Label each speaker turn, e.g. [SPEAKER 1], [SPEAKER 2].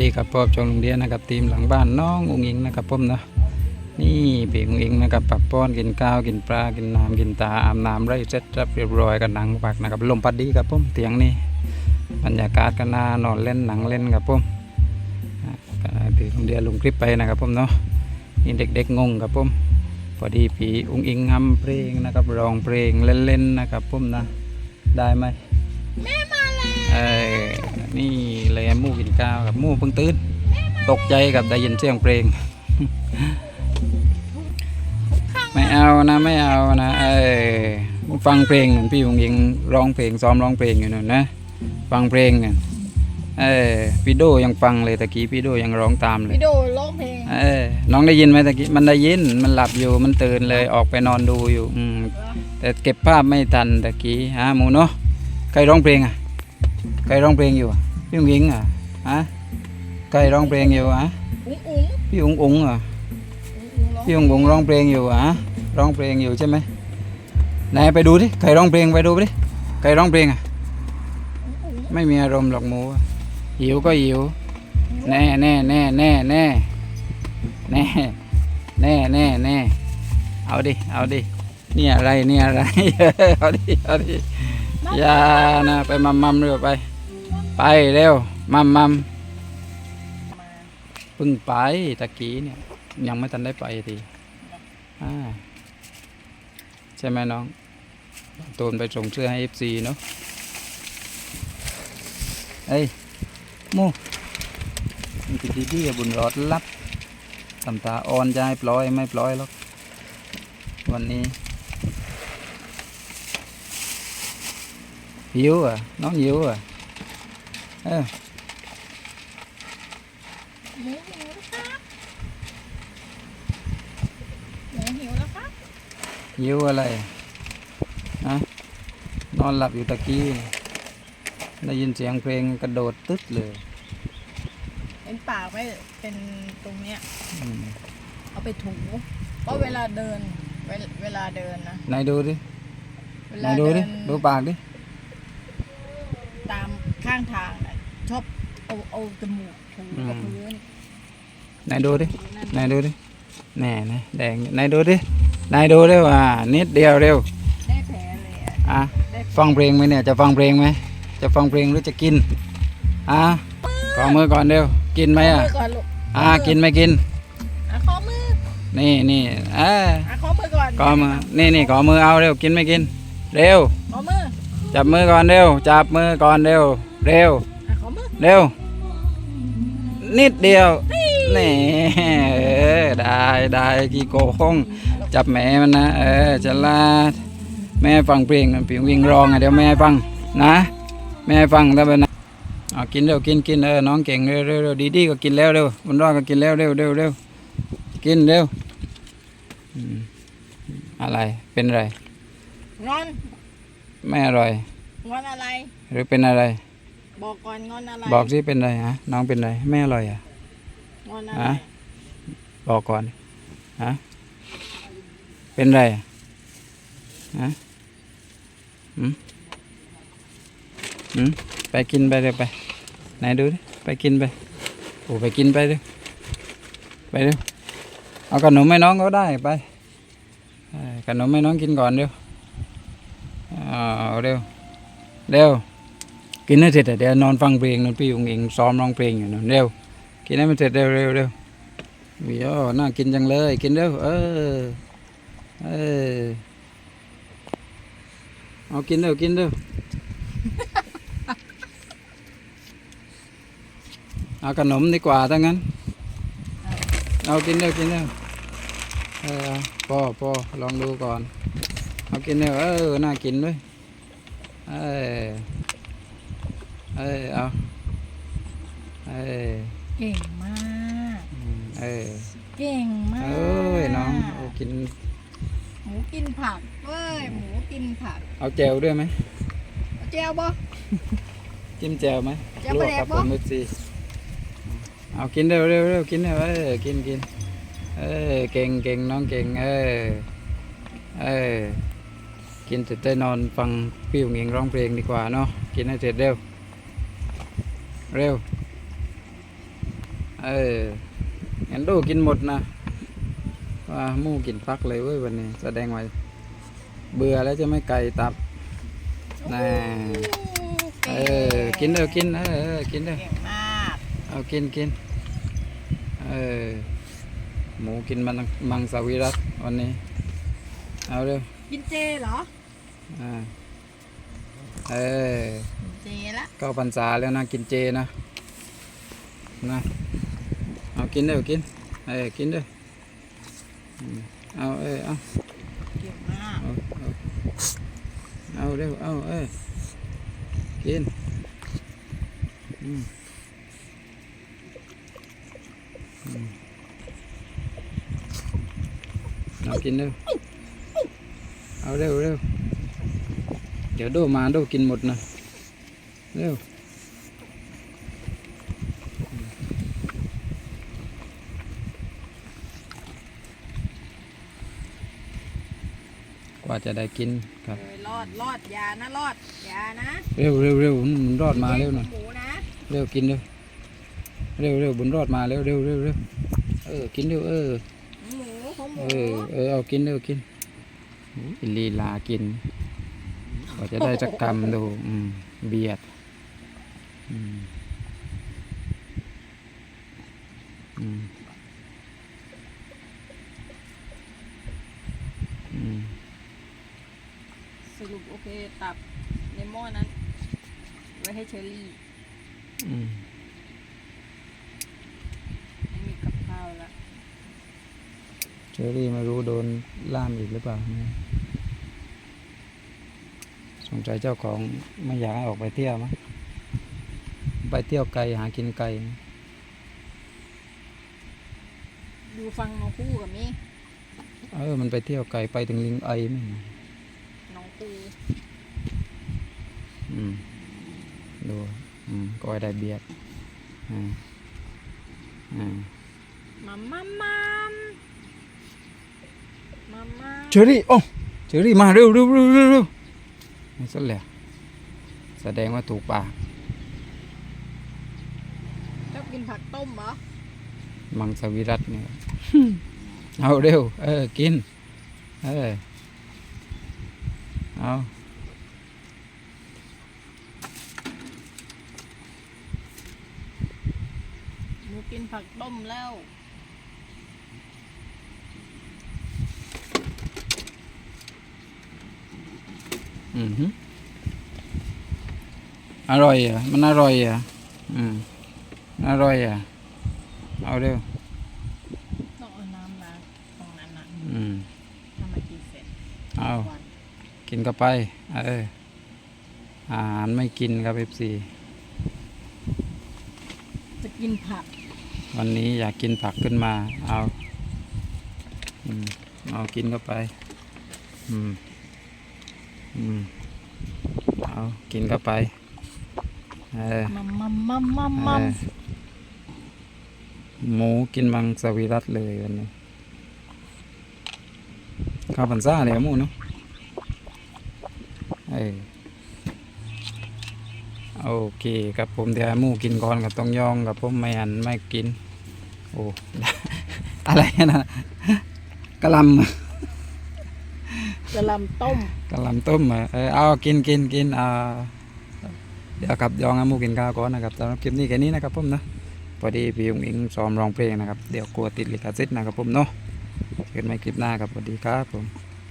[SPEAKER 1] ดีครับพ่อชงโรงเรียนนะครับทีมหลังบ้านน้องอุงอิงนะครับผมเนาะนี่เปียงอุงอิงนะครับปักป้อนกินข้าวกินปลากินน้ำกินตาอาบน้ำไร่เสร็จรับเรียบร้อยกันหนังปักนะครับลมพัดดีครับผมเตียงนี่บรรยากาศกันนานอนเล่นหนังเล่นครับผมอะก็ถือโรงเรียนลงคลิปไปนะครับผมเนาะนี่เด็กๆงงครับผมพอดีปีอุงอิงทำเพลงนะครับร้องเพลงเล่นๆนะครับผมนะได้ไหมเออนี่เล ยหมู่กินข้าวกับหมู่เพิ่งตื่นตกใจกับได้ยินเสียงเพลง ไม่เอานะไม่เอานะ เออฟังเพลงนั่นพี่วงยิงร้องเพลงซ้อมร้องเพลงอยู่นั่นนะ ฟังเพลงน่ะเออพี่โดยังฟังเลยตะกี้พี่โดยังร้องตามเลย
[SPEAKER 2] วิดีโอร้องเพลง
[SPEAKER 1] เออน้องได้ยินไหมตะกี้มันได้ยินมันหลับอยู่มันตื่นเลยออกไปนอนดูอยู่อืมแต่เก็บภาพไม่ทันตะกี้ฮะหมูเนาะใครร้องเพลงอะ ใครร้องเพลงอยู่อะพี่อุ๋งอิงอะฮะใครร้องเพลงอยู่อะ
[SPEAKER 2] อุ้งอุ้ง
[SPEAKER 1] พี่อุ๋งอุ๋งอะพี่อุ๋งอุ๋งร้องเพลงอยู่อะร้องเพลงอยู่ใช่ไหมไหนไปดูดิใครร้องเพลงไปดูดิใครร้องเพลงอะไม่มีอารมณ์หรอกหมูหิวก็หิวแน่แน่แน่แน่แน่แน่แน่แน่แน่เอาดิเอาดินี่อะไรนี่อะไรเอาดิเอาดิ อย่านะไปมัมมัมเร็วไป ไปเร็วมัมมัมเพิ่งไปตะกี้เนี่ย ยังไม่ทันได้ไปทีอ่าใช่ไหมน้องตูนไปส่งเสื้อให้เอฟซีเนาะเอ้ยมูมันคือดีดีๆบบุญรอดลับทำตาอ่อนใจปล่อยไม่ปล่อยหรอกวันนี้ หิวอะ น้องหิวอะ เออ
[SPEAKER 2] หมูหิวแล้วครับหมูหิวแล้วครับ
[SPEAKER 1] หิวอะไรนะนอนหลับอยู่ตะกี้ ได้ยินเสียงเพลงกระโดดตึ๊ดเลย
[SPEAKER 2] เป็นปากไว้เป็นตรงเนี้ย
[SPEAKER 1] อืม
[SPEAKER 2] เอาไปถูเพราะเวลาเดิน เวลเวลาเดินนะ
[SPEAKER 1] ไหนดูดิ
[SPEAKER 2] เว
[SPEAKER 1] ไหน
[SPEAKER 2] ลา
[SPEAKER 1] ดู
[SPEAKER 2] เดิ
[SPEAKER 1] ดิ
[SPEAKER 2] น
[SPEAKER 1] ดูปากดิ
[SPEAKER 2] ตาม ข้างทางน่ะชอบเอาเอาจมูกถูกับพื้น
[SPEAKER 1] ไหนดูดิ
[SPEAKER 2] นั่น
[SPEAKER 1] ไหนดูดิแน่นะแดงไหนดูดิไหนดูดิว่านิดเดียวเร็ว
[SPEAKER 2] ได้แผลเลยอะ
[SPEAKER 1] อะ
[SPEAKER 2] ได้
[SPEAKER 1] ฟังเพลงไหมเนี่ยจะฟังเพลงไหมจะฟังเพลงหรือจะกินอะขอมือก่อนเร็วกินไหม
[SPEAKER 2] ขอ
[SPEAKER 1] อะ
[SPEAKER 2] มือก่อนลูก
[SPEAKER 1] อะกินไม่กิน
[SPEAKER 2] อะขอมือ
[SPEAKER 1] นี่นี่เอะ
[SPEAKER 2] อะขอมือก่อน
[SPEAKER 1] ขอมือนี่นี่ขอมือเอาเร็วกินไม่กิน เร็ว
[SPEAKER 2] ขอมือ
[SPEAKER 1] จับมือก่อนเร็วจับมือก่อนเร็ว เร็ว
[SPEAKER 2] อะขอมือ
[SPEAKER 1] เร็ว นิดเดียวนี่เออได้ได้กี่โกงจับแม่มันนะเออจะลาดแม่ฟังเพลงมันเพลงวิ่งร้องอะเดี๋ยวแม่ฟังนะ แม่ฟังถ้าเป็นนะเอากินเร็วกินกินเออน้องเก่งเร็วเร็วเร็วดีดีก็กินแล้วเร็วบุญรอดก็กินแล้วเร็วเร็วเร็วกินเร็วอืมอะไรเป็นอะไร
[SPEAKER 2] งอน
[SPEAKER 1] ไม่อร่อย
[SPEAKER 2] งอนอะไร
[SPEAKER 1] หรือเป็นอะไร
[SPEAKER 2] บอกก่อนงอนอะไร
[SPEAKER 1] บอกสิเป็นอะไรฮะน้องเป็นอะไรไม่อร่อยอะ
[SPEAKER 2] งอนอะไร
[SPEAKER 1] ฮะบอกก่อนฮะเป็นไรอะฮะอืมอืมไปกินไปเร็วไปไหนดูดิไปกินไปโอ้ไปกินไปเร็วไปเร็วเอาขนมให้น้องก็ได้ไปเออขนมให้น้องกินก่อนเร็วเอาเร็วเร็ว กินให้เสร็จเดี๋ยวนอนฟังเพลงนอนพี่องเองซ้อมร้องเพลงอยู่นู่นเร็ว กินให้มันเสร็จเร็วเร็วเร็ววิโอน่ากินจังเลย กินเร็วเออเออเอากินเร็วกินเร็วเอาขนมดีกว่าถ้างั้น เอากินเร็วกินเร็วเออพ่อพ่อลองดูก่อน เอากินเร็วเออน่ากินด้วยเออ เออเอาเออ
[SPEAKER 2] เก่งมาก
[SPEAKER 1] อืมเออ
[SPEAKER 2] เก่งมาก
[SPEAKER 1] เอ้ยน้องโอ้กิน
[SPEAKER 2] หมูกินผักเว้ยหมูกินผัก
[SPEAKER 1] เอาแจวด้วยไหม
[SPEAKER 2] เอาแจวบ่
[SPEAKER 1] จิ้มแจวไหม
[SPEAKER 2] แจ่ว
[SPEAKER 1] ลวก
[SPEAKER 2] แปลก
[SPEAKER 1] ครับ
[SPEAKER 2] บ่
[SPEAKER 1] ผมมือซีเอากินเร็วเร็วเร็วกินเร็วเออกินกินเออเก่งเก่งน้องเก่งเออเออกินเสร็จได้นอนฟังพี่หงเองร้องเพลงดีกว่าเนาะกินให้เสร็จเร็ว เร็ว เอองั้นดูกินหมดนะว่าหมูกินฟักเลยเว้ยวันนี้ แสดงว่าเบื่อแล้วจะไม่ไก่ตับน่าเออ กินเด้อกินเออเออกินเด้อ
[SPEAKER 2] เก่งมาก
[SPEAKER 1] เอากินกินเออหมูกินมันมังสวิรัตวันนี้ เอาเร็ว
[SPEAKER 2] กินเจเหรอ
[SPEAKER 1] อ่าเออ
[SPEAKER 2] กินเจ ละ
[SPEAKER 1] เข้าพรรษาแล้วนะกินเจนะนะเอากินเด้อกินเออกินเด้อเอาเออเอา
[SPEAKER 2] เก่งมาก
[SPEAKER 1] เอาเอาเอาเร็วเอาเออกินอืมเอากินเร็วเอาเร็วเร็วเดี๋ยวโดมาโดกินหมดนะ เร็วกว่าจะได้กินครับ
[SPEAKER 2] เลยรอดรอดอยานะรอดอยานะ
[SPEAKER 1] เร็วเร็วเร็วมันรอดมาเร็วหน่อย
[SPEAKER 2] หมูนะ
[SPEAKER 1] เร็วกินเร็วเร็วเร็วบุญรอดมาเร็วเร็วเร็วเร็วเออกินเร็วเออ
[SPEAKER 2] หมูของหมู
[SPEAKER 1] เออเออเอากินเร็วกินโอ้ยลีลากินกว่าจะได้จักกรรมดูอืมเบียด อืมอืมอืม
[SPEAKER 2] สรุปโอเคตับในหม้อนั้น ไว้ให้เชอรี่
[SPEAKER 1] อืม
[SPEAKER 2] ไม่มีกับข้าวแล้ว
[SPEAKER 1] เชอรี่ไม่รู้โดนล่ามอีกหรือเปล่านี่ยสงสัยเจ้าของไม่อยากให้ออกไปเที่ยวมั้ง ไปเที่ยวไกลหากินไกล
[SPEAKER 2] ดูฟังน้องคู่กับมี่
[SPEAKER 1] เออ มันไปเที่ยวไกลไปถึงลิงไอไม่
[SPEAKER 2] น้องคู่
[SPEAKER 1] อืม ดู อืมก็ได้เบียดอ่าอ่า
[SPEAKER 2] มัมมัมมัมมัมมัม
[SPEAKER 1] เชอรี่โอ้เชอรี่มาเร็วเร็วเร็วเร็วเร็วไม่สนแล้วแสดงว่าถูกปาก
[SPEAKER 2] ชอบ กินผักต้มเหรอ
[SPEAKER 1] มังสวิรัตเนี่ย เอาเร็ว เออ กิน เออ เอา
[SPEAKER 2] หนูกินผักต้มแล้ว
[SPEAKER 1] อือหืออร่อยอะ มันอร่อยอะ อืม อร่อยอะ เอาเร็ว
[SPEAKER 2] ต้องเอาน้ำมาตรงนั้นนะ
[SPEAKER 1] อืม
[SPEAKER 2] ถ้ามากินเสร็จ
[SPEAKER 1] เอา
[SPEAKER 2] วัน
[SPEAKER 1] กินก็ไป เออ อาหารไม่กินครับเอฟซี
[SPEAKER 2] จะกินผัก
[SPEAKER 1] วันนี้อยากกินผักขึ้นมา เอาอืมเอากินเข้าไป อืม อืม เอา กินเข้าไป เออ
[SPEAKER 2] มัมมัมมัมมัมมัม
[SPEAKER 1] เออ หมูกินมังสวิรัตเลยวันนี้ข้าวพันซ่าเลยหมูเนาะเออโอเคครับผมเดี๋ยวให้หมูกินก่อนกับต้องยองกับผมไม่อันไม่กิน โอ้อะไรนะกะหล
[SPEAKER 2] กะหล่ำต้มำ
[SPEAKER 1] กะหลำต้มเหรอเออเอากินกินกินอ่าเดี๋ยวครับยองให้หมูกินข้าวก่อนนะครับสำหรับคลิปนี้แค่นี้นะครับผมนะ พอดีพี่ยงอิงซ้อมร้องเพลงนะครับ เดี๋ยวกลัวติดลิขสิทธิ์นะครับผมเนาะเกิดไม่คลิปหน้าครับสวัสดีครับผม